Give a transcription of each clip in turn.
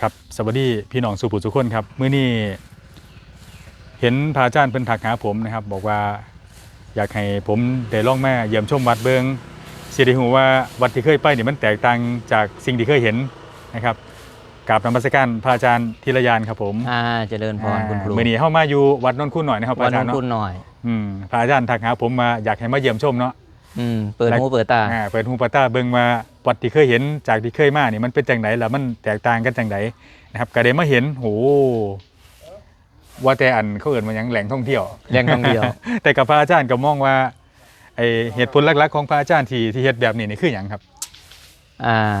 ครับสวัสดีพี่น้องสุภูทุกคนครับมื้อนี้เห็นพระอาจารย์เพิ่นทักหาผมนะครับ บอกว่าอยากให้ผมได้ลองมาเยี่ยมชมวัดเบิงสิได้ฮู้ว่าวัดที่เคยไปนี่มันแตกต่างจากสิ่งที่เคยเห็นนะครับกราบนมัสการพระอาจารย์ธีรยานครับผมอ่าเจริญพรคุณครูมื้อนี้เฮามาอยู่วัดนนคุณหน่อยนะครับพวัระนอาจารนย์นเนาะคุณหน่อยอืมพระอาจารย์ทักหาผมมาอยากให้มาเยี่ยมชมเนาะอืมเปิดหูเปิดตาอ่าเปิดหูเปิดตาเบิ่งมา วัดที่เคยเห็นจากที่เคยมานี่มันเป็นจังไดแล้วมันแตกต่างกันจังไดนะครับก็ได้มาเห็นโหว่าแต่อันเขาเอิ้นว่าหยังแหล่งท่องเที่ยวแรงท่องเที่ยว แต่กับพระอาจารย์ก็มองว่าไอเหตุผลหลักๆของพระอาจารย์ที่ที่เฮ็ดแบบนี้นี่คือหยังครับ อ่า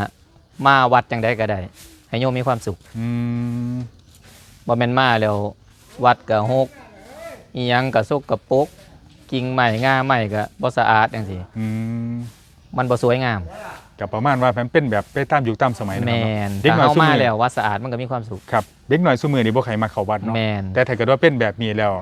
มาวัดจังได้ก็ได้ ให้โยมมีความสุขอืมบ่แม่นมาแล้ววัดก็หกอีหยังก็ซกกระปรกกิ่งไม้งาไม้ก็บ่สะอาดจังซี่อืมมันบ่สวยงาม กับประมาณว่ามันเป็นแบบไปตามยุคตามสมัยนะแมครับนเด็กถ้าน้อยเฮาซุมามื้อแล้ววัดสะอาดมันก็มีความสุข ครับเด็กน้อยซุมื้อนี่บ่ใครมาเข้าวัดเนาะแมนแต่ถ้าเกิดว่าเป็นแบบนี้แล้ว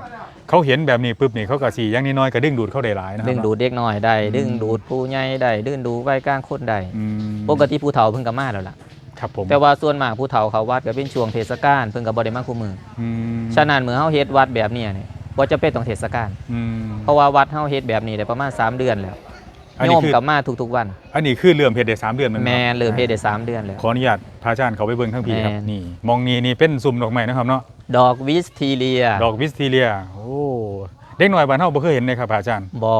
เขาเห็นแบบนี้ปุ๊บนี่เขาก็สิอย่างน้อยๆก็ดึงดูดเข้าได้หลายนะครับดึงดูดเด็กน้อยได้อืมดึงดูดผู้ใหญ่ได้ดึงดูดวัยกลางคนได้อืมปกติผู้เฒ่าเพิ่นก็มาแล้วล่ะ ครับผมแต่ว่าส่วนมากผู้เฒ่าเขาวัดก็เป็นช่วงเทศกาลเพิ่นก็บ่ได้มาคู่มืออืมฉะนั้นเมื่อเฮาเฮ็ดวัดแบบเนี้ยนี่บ่จะเป็นต้องเทศกาลอืมเพราะว่าวัดเฮาเฮ็ดแบบนี้ได้ประมาณ 3 เดือนแล้วอัน โยนี้มคือกลับมาทุกๆวัน อันนี้คือเริ่มเฮ็ดได้สามเดือนแมันบ่แม่นเริ่มเฮ็ดได้3เดือนแล้วขออนุญาตพระอาจารย์เขาไปเบิ่งทั้งพี่ครับแม่นนี่มองนี่นี่เป็นซุ่มดอกไม้นะครับเนาะดอกวิสทีเลีย ดอกวิสทีเลียโอ้เด็กน้อยบ้านเฮาบ่เคยเห็นเลยครับพระอาจารย์บ่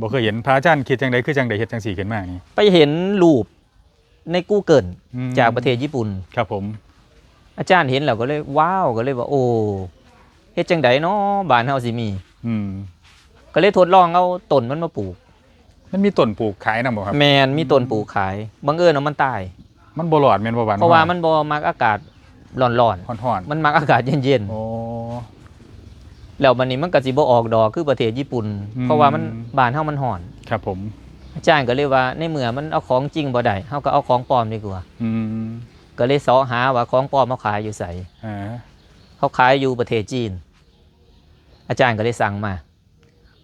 บ่เคยเห็นพระอาจารย์คิดจังไดคือจังไดเฮ็ดจังสี่ขึ้นมานี่ไปเห็นรูปใน Google อืมจากประเทศญี่ปุ่นครับผม อาจารย์เห็นแล้วก็เลยว้าวก็เลยว่าโอ้เฮ็ดจังไดเนาะบ้านเฮาสิมี อืมก็เลยทดลองเอาต้นมันมาปลูก มันมีต้นปลูกขายนำบ่ครับ แมนมีต้นปลูกขายบังเอิญเอามันตาย มันบ่รอดแม่นบ่บ้านเพราะว่ามันบ่มักอากาศร้อนฮ้อนๆมันมักอากาศเย็นๆโอ้ๆแล้วมันนี้มันก็สิบ่ออกดอกคือประเทศญี่ปุ่นอืมเพราะว่ามันบ้านเฮามันร้อน ครับผมอาจารย์ก็เลยว่าในเมื่อมันเอาของจริงบ่ได้เฮาก็เอาของปลอมดีกว่าอืมก็เลยเสาะหาว่าของปลอมเขาขายอยู่ไสอ่าเขาขายอยู่ประเทศจีน อาจารย์ก็เลยสั่งมา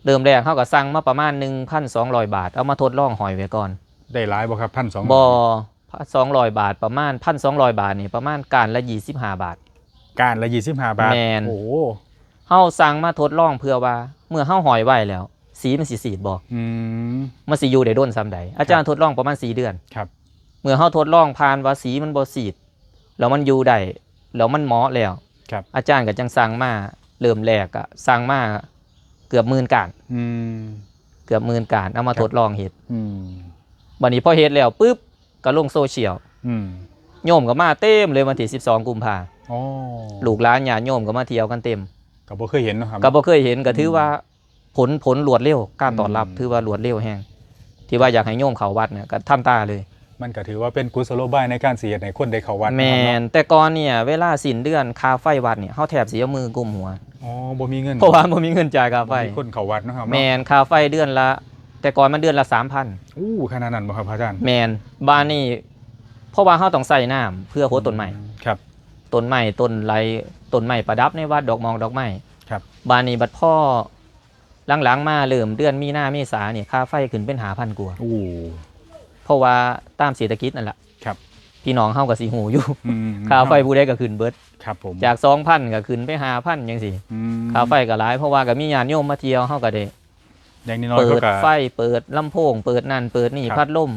เดิมแรกเขาก็สั่งมาประมาณ 1,200 บาท เอามาทดลองหอยไว้ก่อน ได้หลายบ่ครับ1,200บ่200บาทประมาณ1,200บาทนี่ประมาณการละ25บาท การละ25บาทแม่นโอ้เฮาสั่งมาทดลองเพื่อว่า เมื่อเฮาหอยไว้แล้ว สีมันสิสีดบ่อืมมันสิอยู่ได้ด้นซ้ำใดอาจารย์ทดลองประมาณ4เดือนครับ เมื่อเฮาทดลองผ่านว่าสีมันบ่สีดแล้วมันอยู่ได้แล้วมันเหมาะแล้ว ครับ อาจารย์ก็จังสั่งมาเริ่มแรกอะสั่งมา เกือบหมื่นการอืมเกือบหมื่นการเอามาครับทดลองเฮ็ดอืมบัดนี้พอเฮ็ดแล้วปุ๊บก็ลงโซเชียลอืมโยมก็มาเต็มเลยวันที่12กุมภาอ๋อลูกหลานญาติโยมก็มาเที่ยวกันเต็มก็บ่เคยเห็นเนาะครับก็บ่เคยเห็นก็ถือว่าผลผลรวดเร็วการตอบรับอืมถือว่ารวดเร็วแฮงที่ว่าอยากให้โยมเข้าวัดเนี่ยก็ทำตาเลย มันก็ถือว่าเป็นกุศโลบายในการเสียในคนได้เข้าวัดแมนะครับนเนาะแต่ก่อนเนี่ยเวลาสิ้นเดือนค่าไฟวัดเนี่ยเฮาแทบสิเอามือกุมหัวอ๋อบ่มีเงินเพราะว่าบ่มีเงินจ่ายค่าไฟบ่มีคนเข้าวัดเนาะครับแมเนาะนค่าไฟเดือนละ แต่ก่อนมันเดือนละ3,000อู้ขนาดนั้นบ่ครับพระอาจารย์แมนบ้านนี่เพราะว่าเขาต้องใส่น้ำเพื่อโคต้นใหม่ครับต้นใหม่ต้นไรต้นใหม่ประดับในวัดดอกมองดอกไม้ครับบ้านนี้บัดพ่อหลังๆมาเริ่มเดือนมีนาเมษาเนี่ยค่าไฟขึ้นเป็นหาพันกว่าอู้ เพราะว่าตามเศรษฐกิจนั่นแหละครับพี่น้องเฮากับสีหูอยู่อืมค่าไฟผู้ใดก็ขึ้นเบิดครับผมจากสองพันก็ขึ้นไปหาพันยังสิอืมค่าไฟก็หลาย เพราะว่าก็มีญาติโยมมาเที่ยวเฮาก็ได้อย่างน้อยเปิๆเขาดก็ไฟเปิดลำโพง เปิดนั่นเปิดนี่ครับพัดลม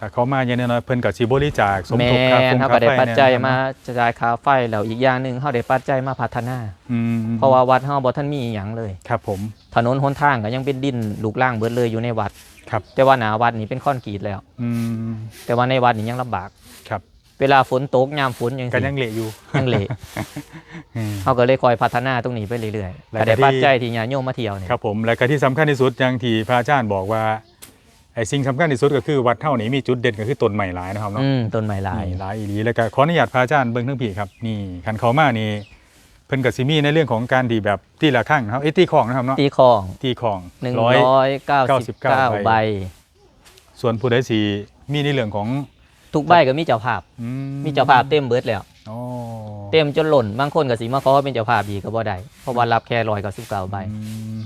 ถ้าเขามาอย่างน้อยๆเพิ่นก็สิบริจาคสมแมทบค่าฟนงเขาค่าก็ได้ไฟปัจจัยเนี่ยมาจ่ายค่าไฟแล้วอีกอย่างหนึ่งเขาได้ปัจจัยมาพัฒนา อืมเพราะว่าวัดเฮาบ่ทันมีอหย่างเลย ครับผมถนนหนทางก็ยังเป็นดินลูกล่างเบิดเลยอยู่ในวัด ครับแต่ว่าหนาวัดนี่เป็นคอนกรีตแล้ว อืมแต่ว่าในวัดนี่ยังลำบาก ครับเวลาฝนตกยามฝนยังก็สิยังเละอยู่ยังเละอืม เขาก็เลยคอยพัฒนาตรงนี้ไปเรื่อยๆแล้วก็ได้ก็ที่ ปัจจัยที่ญาติโยมมาเที่ยวเนี่ย ครับผมและก็ที่สำคัญที่สุดอย่างที่พระอาจารย์บอกว่า ไอ้สิ่งสำคัญที่สุดก็คือวัดเท่านี้มีจุดเด่นก็คือต้นใหม่หลายนะครับเนาะ อืมต้นไม้ลาย นี่หลายอีหลีแล้วก็ขออนุญาตพระอาจารย์เบิ่งทั้งพี่ครับนี่คันเขามานี่เพิ่นก็สิมีในเรื่องของการดีแบบตีละครั้งนะครับเอ้ยตีของนะครับเนาะตีของตีของหนึ่งร้อยร้อยเก้าสิบเก้า99 ใบ ส่วนผู้ใดสิมีในเรื่องของทุกใบก็มีเจ้าภาพ อืมีเจ้าภาพเต็มเบิดแล้ว อ๋อเต็มจนหล่น บางคนก็สิมาขอเป็นเจ้าภาพดีก็บ่ได้เพราะว่ารับแค่ร้อยเก้าสิบเก้าใบอืม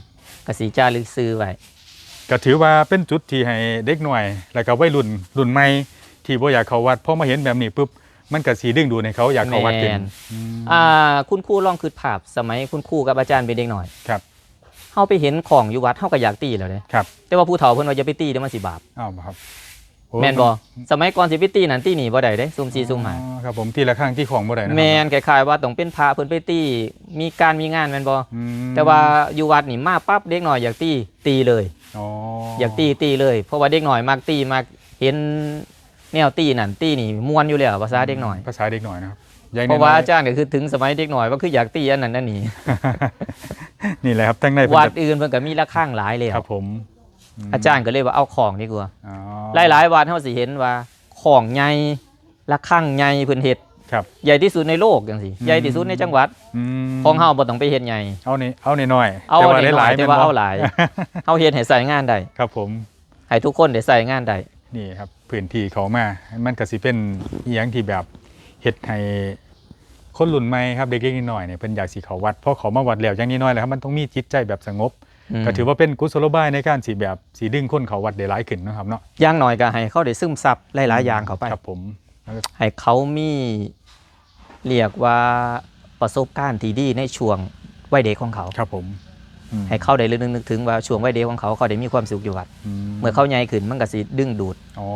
ก็สิจ้าลึกซื้อไว้ ก็ถือว่าเป็นจุดที่ให้เด็กหน่อย แล้วก็วัยรุ่นรุ่นใหม่ที่บ่อยากเข้าวัดพอมาเห็นแบบนี้ปุ๊บมันก็สีดึงดูดให้เขาอยากเข้าวัดขึ้นแม่นอืมอ่าคุณครูลองคิดภาพสมัยคุณครูกับอาจารย์เป็นเด็กหน่อยครับเฮาไปเห็นของอยู่วัดเฮาก็อยากตีแล้วเด้ครับ แต่ว่าผู้เฒ่าเพิ่นว่าอย่าไปตีเดี๋ยวมันสิบาปอ้าวครับโอ้แม่นบ่สมัยก่อนสิไปตีนั่นตีนี่บ่ได้เด้ซุ่ม4ซุ่มห้าอ๋อครับผมทีละข้างที่ของบ่ได้นะครัแม่นคล้ายๆว่าต้องเป็นพระเพิ่นไปตีมีการมีงานแม่นบ่อืมแต่ว่าอยู่วัดนี่มาปั๊บเด็กหน่อยอยากตีตีเลย อ๋ออยากตีตีเลย เพราะว่าเด็กหน่อยมักตีมักเห็นแนวตีนั่นตีนี่ม่วนอยู่แล้วภาษาเด็กหน่อยภาษาเด็กหน่อยนะครับอย่างเพราะว่าน้ยๆอาจารย์ก็คือถึงสมัยเด็กหน่อยว่าคืออยากตีอันนั้นนั่นนี่นี่แหละครับทั้งในเพิ่นวัดจะอื่นเพิ่นก็มีละข้างหลายแล้วครับผมมอาจารย์ก็เลยว่าเอาของดีกว่าอ๋อหลายๆวัดเฮาสิเห็นว่า ของใหญ่ละข้างใหญ่เพิ่นเฮ็ด ครับใหญ่ที่สุดในโลกจังซี่อืมใหญ่ที่สุดในจังหวัดอืมของเฮาบ่ต้องไปเฮ็ดใหญ่เอานี่เอานี่หน่อยเอาแต่ว่าหน่อยหลายๆแต่ว่าแม่นบ่เอาหลายเฮาเฮ็ดให้ใส่งานได้ครับผมให้ทุกคนได้ใส่งานได้นี่ครับพื้นที่เขามา มันก็สิเป็นอหย่างที่แบบเฮ็ดให้คนรุ่นใหม่ครับเด็กๆนิดหน่อยเนี่ยเพิ่นอยากสิเขาวัดเพราะเขามาวัดแล้วอย่างนี้น้อยแล้วครับมันต้องมีจิตใจแบบสงบมก็ถือว่าเป็นกุศโลบายในการสีแบบสีดึงคนเขาวัดได้หลายขึ้นเนาะครับเนาะอย่างน้อยก็ให้เขาได้ซึมซับหลายๆอย่างเข้าไปครับผมแล้วก็ให้เขามี เรียกว่าประสบการณ์ที่ดีในช่วงวัยเด็กของเขา ครับผมอืมให้เขาได้นึกถึงว่าช่วงวัยเด็กของเขาเขาได้มีความสุขอยู่วัดเมื่อเขาใหญ่ขึ้นมันก็สิดึงดูดอ๋อ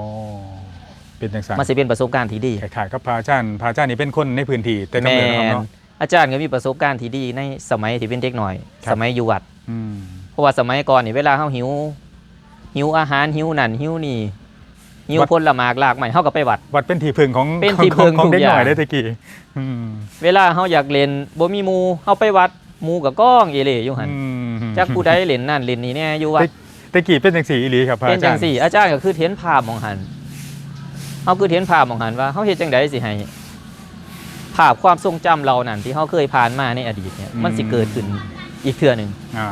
เป็นจังซั่นมันสิเป็นประสบการณ์ที่ดีคล้ายๆกับพระอาจารย์พระอาจารย์นี่เป็นคนในพื้นที่แต่กำแมเนิดนะครับนเนาะอาจารย์ก็มีประสบการณ์ที่ดีในสมัยที่เป็นเด็กหน่อยครับสมัยอยู่วัดอืมเพราะว่าสมัยก่อนนี่เวลาเขาหิวหิวอาหารหิวนั่นหิวนี่ หิวผลหมากหลากใหม่เขาก็ไปวัด วัดเป็นที่พึ่งของเป็นที่ของพึ่งของทุกเด็กหน่อยอย่าง ได้ตะกี้อืมเวลาเขาอยากเล่นบ่มีหมูเขาไปวัดหมูกับก้องเอเหลอยู่หันอืมจักผู้ใดเล่นนั่นเล่นนี่แน่อยู่วัด ตะกี้เป็นจังสีอีหลีครับพระเป็นอาจัจางรย์ สี่อาจารย์ก็คือเห็นภาพมองหันเขาคือเห็นภาพมองหันว่าเขาเฮ็ดจังไดสิให้ภาพความทรงจำเรานั่นที่เขาเคยผ่านมาในอดีตเนี่ย มันสิเกิดขึ้นอีกเทื่อหนึงอ่า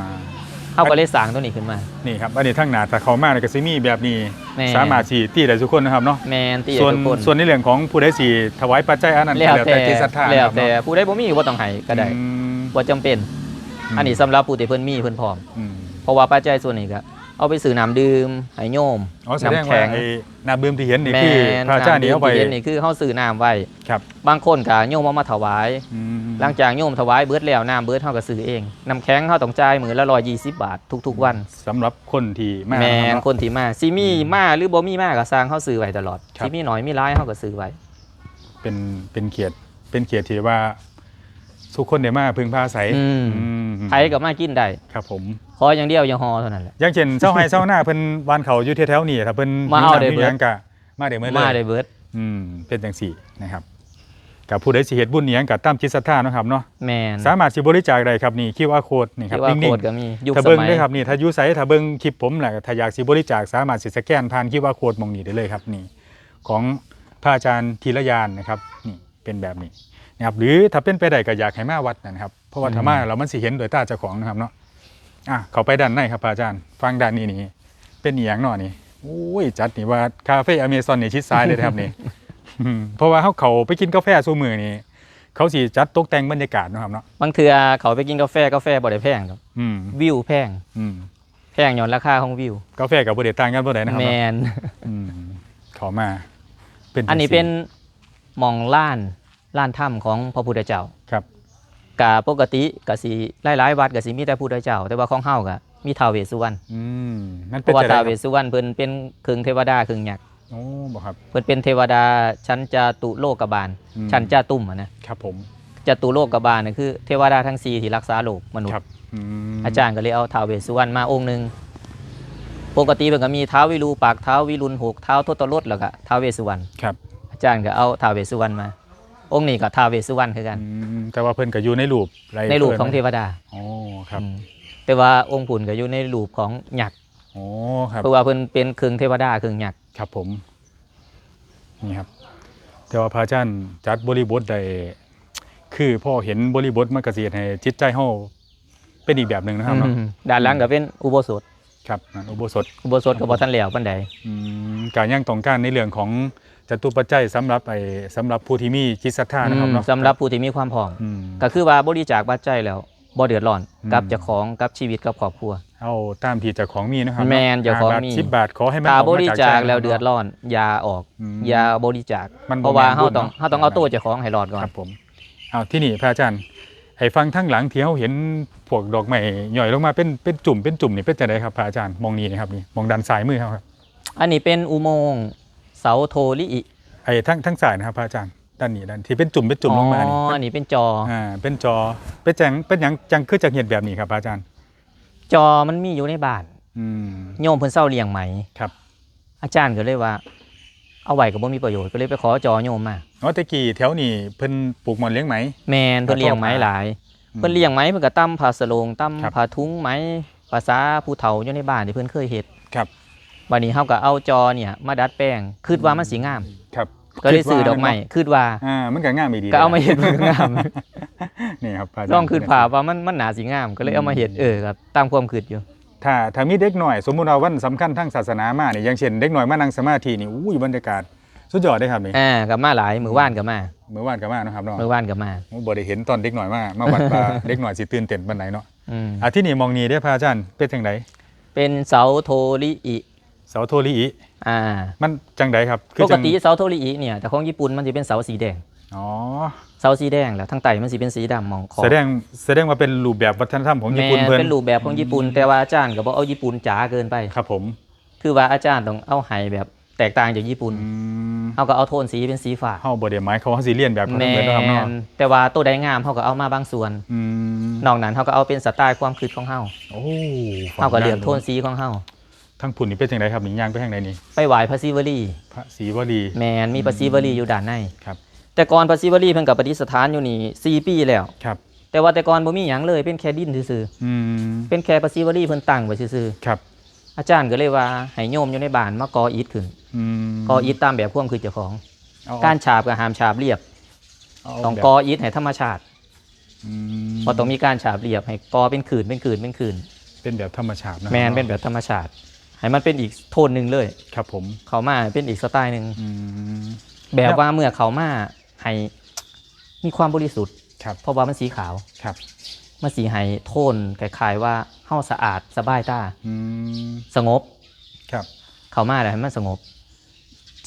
เขาก็เลยสร้างตัวนี้ขึ้นมา นี่ครับอันนี้ทั้งหนาถ้าเขามาในกสิมีแบบนี้แม่ สามารถสีตีได้ทุกคนนะครับเนาะแมนที่ส่วนทุกคนส่วนในเรื่องของผู้ได้สีถวายปัจจัยอันนั้นแล้วแล้วแต่แต่จิตศรัทธาแล้วนะครับแต่เนาะผู้ใดบ่มีก็บ่ต้องให้ก็ได้อืม บ่จำเป็น อันนี้สำหรับผู้ที่เพิ่นมีเพิ่นพร้อม อืมเพราะว่าปัจจัยส่วนนี้ก็ เอาไปซื้อน้ำดื่มให้โยมอ๋อแสดงน้ำว่าแข็งไอ้น้ำดื่มที่เห็นนี่แมคือนพระอาจารย์นี่เอาไปน้ำดื่มที่เย็นนี่คือเฮาซื้อน้ำไว้ครับ บางคนก็โยมเอามาถวาย อืม หลังจากโยมถวายเบิดแล้วน้ำเบิดเฮาก็ซื้อเองน้ำแข็งเฮาต้องจ่ายมื้อละ120บาททุก ๆ วันสำหรับคนที่มาแมนนะครับคนที่มาสิมีมาหรือบ่มีมาก็สร้างเฮาซื้อไว้ตลอดครับสิมีน้อยมีหลายเฮาก็ซื้อไว้ เป็นเป็นเกียรติเป็นเกียรติที่ว่าทุกคนได้มาพึงพาอาศัยอืม อืม ใครก็มากินได้ครับผมขออย่างเดียวอย่าฮอเท่านั้นแหละอย่างเช่นเช้าไห้เช้าหน้าเพิ่นวานเขาอยู่แถวๆนี่ถ้าเพิ่นมาเอาได้หิวเบิดน้ำหิวหยังกะมาได้เมื่อเลยมาได้เบิดอืมเป็นจังสี่นะครับกับผู้ใดสิเฮ็ดบุญอิหยังกับตามจิตศรัทธาเนาะครับเนาะแมนสามารถสิบริจาคได้ครับนี่ QR code นี่ครับที่ว่านิ่โคงตรก็มียุคๆถ้าสเบิ่งมัยด้วยครับนี่ถ้าอยู่ไสถ้าเบิ่งคลิปผมแหละถ้าอยากสิบริจาคสามารถสิสแกนผ่าน QR code หมองนี้ได้เลยครับนี่ ของพระอาจารย์ธีรยานนะครับนี่เป็นแบบนี้นะครับหรือถ้าเป็นไปได้ก็อยากให้มาวัดนะครับ เพราะว่าถ้ามาเรามันสิเห็นโดยตาเจ้าของนะครับเนาะอะเขาไปด้านในครับพระอาจารย์ ฟังด้านนี้นี่เป็นอีหยังเนาะนี่โอ้ยจัดนี่ว่าคาเฟ่อเมซอนนี่ชิดซ้ายเลยนะครับนี่อืมเพราะว่าเขาเขาไปกินกาแฟซูมือนี่เขาสิจัดตกแต่งบรรยากาศเนาะครับเนาะบางเทื่อเขาไปกินกาแฟกาแฟบ่ได้แพงครับอืมวิวแพงอืมแพงย้อนราคาของวิว กาแฟกับบริเดต่างกันบ่ได้นะครับแมเนาะนอืมขอมา เป็นอันนี้จังซี่เป็นหมองล้านล้านถ้ำของพระพุทธเจ้าครับ กะปกติกะสิหลายๆวัดกะสิมีแต่พุทธเจ้า แต่ว่าของเฮากะมีท้าวเวสสุวรรณอืมนั่นเพเป็นราะว่าจะได้ท้าวคเวรับสสุวรรณเพิ่นเป็นครึ่งเทวดาครึ่งยักษ์โอ้บอกครับ เพิ่นเป็นเทวดาชั้นจาตุโลกบาล อืม ชั้นจาตุ่มอะนะครับผมจาตุโลกบาลนี่คือเทวดาทั้งสี่ที่รักษาโลกมนุษครับย์อืมอาจารย์ก็เลยเอาท้าวเวสสุวรรณมาองค์หนึงปกติเพิ่นก็มีท้าววิรูปักษ์ท้าววิรุณหกท้าวทศรถแล้วก็ท้าวเวสสุวรรณครับอาจารย์ก็เอาท้าวเวสสุวรรณมา องค์นี้ก็ท้าวเวสสุวรรณคือกัน อืมแต่ว่าเพิ่นก็อยู่ในรูปไรในรูปของเทวดาโอ้ครับอืมแต่ว่าองค์ผุนก็อยู่ในรูปของหยักษ์โอ้ครับ เพราะว่าเพิ่นเป็นครึ่งเทวดาครึ่งหยักษ์ครับผม นี่ครับ แต่ว่าพระอาจารย์จัดบริบทได้คือพ่อเห็นบริบทมันก็สิเฮ็ดให้จิตใจเฮาเป็นอีกแบบหนึ่งนะครับเนาะอืมด้านหลังก็เป็นอุโบสถ ครับนั่นอุโบสถอุโบสถก็บ่ทันแล้วปานใดอืมการยังต้องการในเรื่องของ จตุปัจจัยสำหรับไอ้สำหรับผู้ที่มีจิตศรัทธานะครับเนาะ สำหรับผู้ที่มีความพร้อมอืม ก็คือว่าบริจาคปัจจัยแล้วบ่เดือดร้อนอืมกับเจ้าของกับชีวิตกับครอบครัว เอาตามที่เจ้าของมีนะครับแม่นเจ้าของมี สิบบาทขอให้มันตาออกบมาริจากจาคใจแล้วเดือดร้อนอยาออกอืมอยาบริจาคมันบ่เพราะว่าแม่นเฮาต้องบุญเนาะ เฮาต้องเอาตัวเจ้าของให้รอดก่อน ครับผมเอาที่นี่พระอาจารย์ไอ้ฟังทั้งหลังที่เขาเห็นพวกดอกไม้หย่อยลงมาเป็นเป็นจุ่มเป็นจุ่มนี่เป็นจะไดครับพระอาจารย์มองนี่นะครับนี่มองด้านซ้ายมือเขาครับ อันนี้เป็นอุโมงค์ เสาโทริอิไอ้ทั้งทั้งซ้ายนะครับพระอาจารย์ด้านนี้ด้านที่เป็นจุ่มเป็นจุ่มลงมานี่อ๋ออันนี้เป็นจออ่าเป็นจอเป็นจังเป็นหยังจังคือจังเห็นแบบนี้ครับพระอาจารย์ จอมันมีอยู่ในบ้านอืมโยมเพิ่นเศร้าเลี้ยงไหม ครับอาจารย์ก็เลยว่า เอาไว้ก็บ่มีประโยชน์ก็เลยไปขอจอโยมมาอ๋อแตะกี้แถวนี้เพิ่นปลูกหมอนเลี้ยงไหม แมนเพิ่นเลี้ยงไหมหลาย เพิ่นเลี้ยงไหมเพิ่นก็ตั้มผ้าสโลงตั้มครับ ผ้าทุ้งไหมภาษาผู้เฒ่าอยู่ในบ้านที่เพิ่นเคยเฮ็ด ครับ วันนี้เฮาก็เอาจอเนี่ยมาดัดแปลงคิดว่ามันสิงาม ครับก็เลยซื้อดอกไม้คิดว่าอ่ามันก็งามอีดีก็เอามาเฮ็ดมันก็งามนี่ครับพระอาจารย์ลองคิดภาพว่ามันมันน่าสิงาม ก็เลยเอามาเฮ็ดเออครับตามความคิดอยู่ถ้าถ้ามีเด็กหน่อย สมมุติว่าวันสำคัญทางศาสนามาเนี่ยอย่างเช่นเด็กหน่อยมานั่งสมาธินี่อุ้ยบรรยากาศสุดยอดเลยครับนี่อ่าก็มาหลายมื้อวานก็มาเมื่อวานก็มาเนาะครับเนาะมื้อวานก็มาผมบ่ได้เห็นตอนเด็กหน่อยมามาวัดป่าเด็กหน่อยสิตื่นเต้นปานไหนเนาะอืมอะที่นี่มองนี่เด้อพระอาจารย์เป็นจังไดเป็นเสาโทริอิ เสาโทริอิอ่ามันจังไดครับปกจังติเสาโทริอิเนี่ยแต่ของญี่ปุ่นมันจะเป็นเสาสีแดง อ๋อเสาสีแดงแล้วทั้งไตมันสิเป็นสีดำมองคอแสดงแสดงว่าเป็นรูปแบบวัฒนธรรมของญี่ปุ่นแม่เพิ่นเป็นรูปแบบของญี่ปุ่น แต่ว่าอาจารย์ก็บอกเอาญี่ปุ่นจ๋าเกินไป ครับผมคือว่าอาจารย์ต้องเอาไห้แบบแตกต่างจากญี่ปุ่นอืมเขาก็เอาโทนสีเป็นสีฟ้าเฮาบ่ได้หมายเขามว่าสิเลียนแบบเขาแมเหมือนเนาะครับเนาะนแต่ว่าตัวใดงามเขาก็เอามาบางส่วนอืมนอกนั้นเขาก็เอาเป็นสไตล์ความคิดของเขาโอ้เขาก็เลือกโทนสีของเขา ทั้งผุ่นนี่เป็นจังไดครับนี่ย่างไปทางใดนี่ไปไหว้พระศิวลีพระศรีวลีแมนมีพระศิวลีอยู่ด้านในครับแต่ก่อนพระศิวลีเพิ่นกับประดิษฐานอยู่นี่สี่ปีแล้ว ครับ แต่ว่าแต่ก่อนบ่มีหยังเลยเป็นแค่ดินซื่ออืมๆเป็นแค่พระศิวลีเพิ่นตั้งไว้ซื่อครับๆอาจารย์ก็เลยว่าให้โยมอยู่ในบ้านมาก่ออิฐขึ้นอืมก่ออิฐตามแบบความคือเจ้าของ เอการฉาบก็ห้ามฉาบเรียบเาต้องแบบก่ออิฐให้ธรรมชาติอืมบ่ต้องมีการฉาบเรียบให้ก่อเป็นขืนเป็นขืนเป็นขืนเป็นแบบธรรมชาตินะแมนเป็นแบบธรรมชาติ ให้มันเป็นอีกโทนหนึ่งเลย ครับผมเขามาเป็นอีกสไตล์หนึ่งอืม แบบว่าเมื่อเขามาให้มีความบริสุทธิ์ครับ เพราะว่ามันสีขาว ครับมันสีให้โทนคล้ายๆว่าเฮาสะอาดสบายตาอืมสงบ ครับ เขามาแล้วให้มันสงบ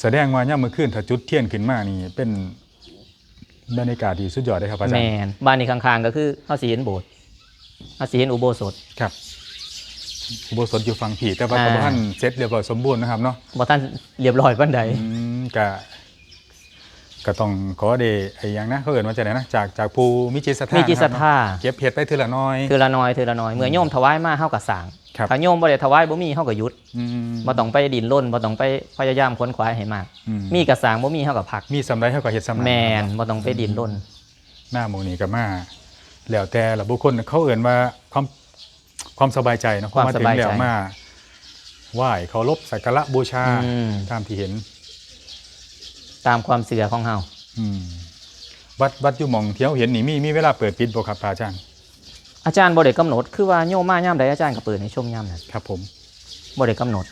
แสดงว่าย่ามมื้อคืนถ้าจุดเทียนขึ้นมานี่เป็นบรรยากาศที่สุดยอดเลยครับอาจารแมย์นบ้านนี้ข้างๆ ก็คือเฮาสิเห็นโบสถ์เฮาสิเห็นอุโบสถ ครับ อุโบสถอยู่ฝั่งผีแต่ว่าอ่าก็บ่ทันเสร็จเรียบร้อยสมบูรณ์นะครับเนาะบ่ท่านเรียบร้อยปานใดอืมก็ก็ต้องขอเดไอ้หยังนะเขาเอิ้นว่าจังไดนะจากจากผู้มีจิตศรัทธามีจิตศรัทนะครับธาเนาะเก็บเห็ดไปทีละน้อยเทือละน้อยเทือละน้อยเมื่อโยมถวายมาเฮาก็สร้างครับ ถ้าโยมบ่ได้ถวายบ่มีเฮาก็หยุดอืมบ่ต้องไปดินร่นบ่ต้องไปพยายามค้นคว้าให้มาก อืมีกระสร้างบ่มีเฮาก็พัก มีสำไรเท่ากับเฮ็ดสำไรแมนบ่ต้องไปดินร่น หน้าหมูนี่ก็มาแล้วแต่ละบุคคลเขาเอ่นว่าความ ความสบายใจเนาะความพอสถึงบายใจแล้วมาไหว้เคารพสักการะบูชาอืม ตามที่เห็นตามความเสื่อของเฮาอืมวัดวัดอยู่หมองเที่ยวเห็นนี่มีมีเวลาเปิดปิดบ่ครับพระอาจารย์อาจารย์บ่ได้กำหนดคือว่าโยมมายามใดอาจารย์ก็เปิดให้ชมยามนั้นครับ ผมบ่ได้กำหนด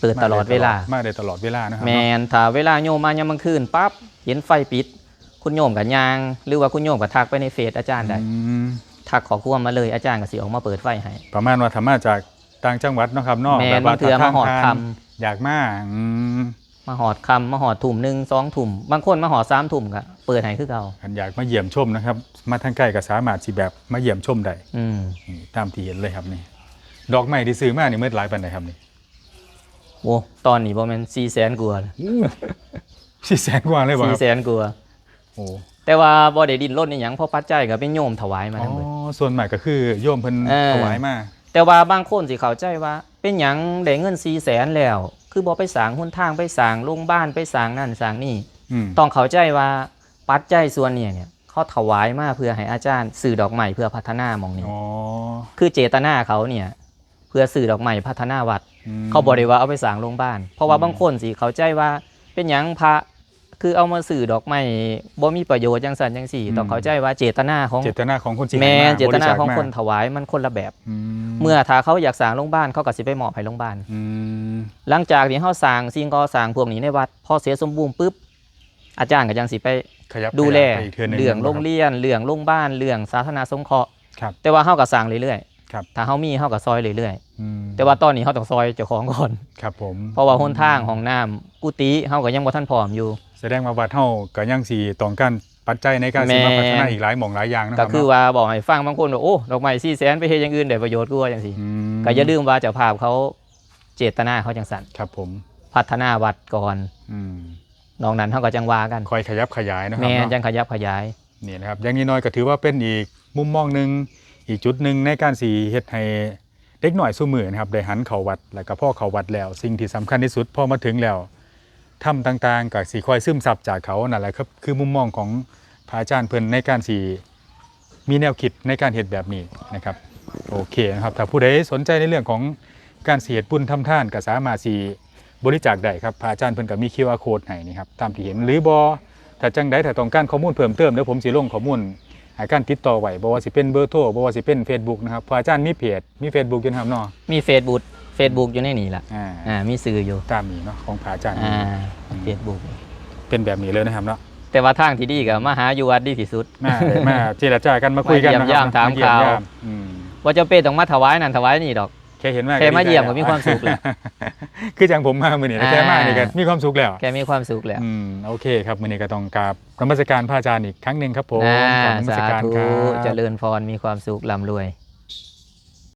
เปิดตลอดเวลา มาได้ตลอดเวลานะครัแมเนาะนถ้าเวลาโยมมายามกลางคืนปั๊บเห็นไฟปิด คุณโยมก็ย่าง หรือว่าคุณโยมก็ทักไปในเฟซอาจารย์ได้อืมทักขอความมาเลยอาจารย์ก็สิออกมาเปิดไฟให้ประมาณว่าธรรมาจากต่างจังหวัดเนาะครับเนอกแม่นแบบว่าบางเทื่อถ้มาหอดทงคทานอยากมาอืมมาหอดคำมาหอดถุ่มหนึ่งสองถุ่มบางคนมาหอดสามถุ่มก็เปิดให้คือเก่าอันอยากมาเยี่ยมชมนะครับ มาทางใกล้ก็สามารถสิแบบมาเยี่ยมชมได้อืมนี่ตามที่เห็นเลยครับนี่ ดอกไม้ที่ซื้อมานี่เมื่อหลายปันไหนครับนี่โอ้ตอนนี้บ่แม่น400,000กว่าสี่แสนกว่าเลยบ่ครับ400,000กว่า โอ้แต่ว่าบ่ได้ดิ้นรนอีหยังเพราะปัจจัยก็เป็นโยมถวายมาอ๋อทั้งหมด ส่วนใหม่ก็คือโยมเพิ่นเออ ถวายมาแต่ว่าบางคนสิเข้าใจว่า เป็นหยังได้เงิน400,000แล้ว คือบ่ไปสร้างหนทางไปสร้างโรงบ้านไปสร้างนั่นสร้างนี่ อืมต้องเข้าใจว่าปัจจัยส่วนนี้เนี่ยเขาถวายมาเพื่อให้อาจารย์สื่อดอกไม้เพื่อพัฒนาหมองนี้อ๋อคือเจตนาเขาเนี่ยเพื่อสื่อดอกไม้พัฒนาวัด อืม เขาบอกได้ว่าเอาไปสร้างโรงบ้าน เพราะว่าบางคนสิเข้าใจว่าเป็นหยังพระ คือเอามาสื่อดอกไม้บ่มีประโยชน์จังสันจังสี่ ต้องเข้าใจว่าเจตนาของเจตนาของคนสิแม่ให้นเจตนาของบริจคนถวายมันคนละแบบอืมเมื่อถ้าเขาอยากสร้างโรงบ้านเขาก็สิไปมอบให้โรงบ้านอืมหลังจากที่เขาสร้างสิ่งก่อสร้างพวกนี้ในวัดพอเสียสมบูรณ์ปุ๊บอาจารย์ก็ยังสิไปขยับดูแลขยับไปอีกเทื่อหนึงเรื่องโรงเรียนเรื่องโรงบ้านเรื่องสาธารณสงเคราะห์ครับแต่ว่าเฮาก็สร้างเรื่อยครับๆถ้าเฮามีเฮาก็ซอยเรื่อยอืมๆแต่ว่าตอนนี้เฮาต้องซอยเจ้าของก่อนครับผมเพราะว่าหนทางของน้ำกุฏิเฮาก็ยังบ่ทันพร้อมอยู่ แสดงว่าวัดเฮาก็ยังสิต้องการปัจจัยในการสิมาแม่พัฒนาอีกหลายหม่องหลายอย่างนะคก็รับคือเนาะ ว่าบอกให้ฟังบางคนว่าโอ้ดอกไม้4แสนไปเฮ็ดอย่างอื่นได้ประโยชน์กว่าจังซี่อืมก็อย่าลืมว่าเจ้าภาพเขาเจตนาเขาจังสั่นครับผมพัฒนาวัดก่อนอืมนอกนั้นเฮาก็จังว่ากันคอยขยับขยายนะครัแม่เนาะ จังขยับขยาย นี่นะครับอย่างน้อยๆก็ถือว่าเป็นอีกมุมมองหนึ่งอีกจุดหนึ่งในการสีเฮ็ดให้เด็กหน่อยสู้มือนะครับได้หันเข้าวัดแล้วก็พ่อเข้าวัดแล้ว สิ่งที่สำคัญที่สุดพอมาถึงแล้ว ทำต่างๆก็สีคอยซึมซับจากเขานั่นแหละครับคือมุมมองของพระอาจารย์เพิ่นในการสีมีแนวคิดในการเฮ็ดแบบนี้นะครับโอเคนะครับถ้าผู้ใดสนใจในเรื่องของการเสียบุญทำท่านก็สามาสีบริจาคได้ครับพระอาจารย์เพิ่นก็มี QR code ให้นี่ครับตามที่เห็นหรือบอถ้าจังใดถ้าต้องการข้อมูลเพิ่มเติมเดี๋ยวผมสิลงข้อมูลให้การติดต่อไว้บ่ว่าสิเป็นเบอร์โทรบ่ว่าสิเป็น Facebook นะครับพระอาจารย์มีเพจมี Facebook อยู่นครับเนาะมีเฟซบุ๊ก เฟซบุ๊กอยู่ในนี้ล่ะอ่าอ่ามีสื่ออยู่ตามนี้เนาะของพระอาจารย์อ่าเฟซบุ๊กเป็นแบบนี้เลยนะครับเนาะแต่ว่าทางที่ดีก็มาหาอยู่วัดดีที่สุด มาเลยมาเจรจากันมาคุยกันนะคมาเยี่รัยมยามถามเยี่ยข่าว ยอืมว่าเจะเป็นต้องมาถวายนั่นถวายนี่ดอก แค่เห็นว่าแค่มาดีใจเยี่ยมก็แล้มีความสุขแล้ว คือจังผมมามื้อนี้นะอ่า แค่มานี่ก็มีความสุขแล้วแค่มีความสุขแล้วอืมโอเคครับมื้อนี้ก็ต้องกราบนมัสการพระอาจารย์อีกครั้งหนึ่งครับผมอ่า กราบนมัสสาการธุครับ เจริญพรมีความสุขร่ำรวย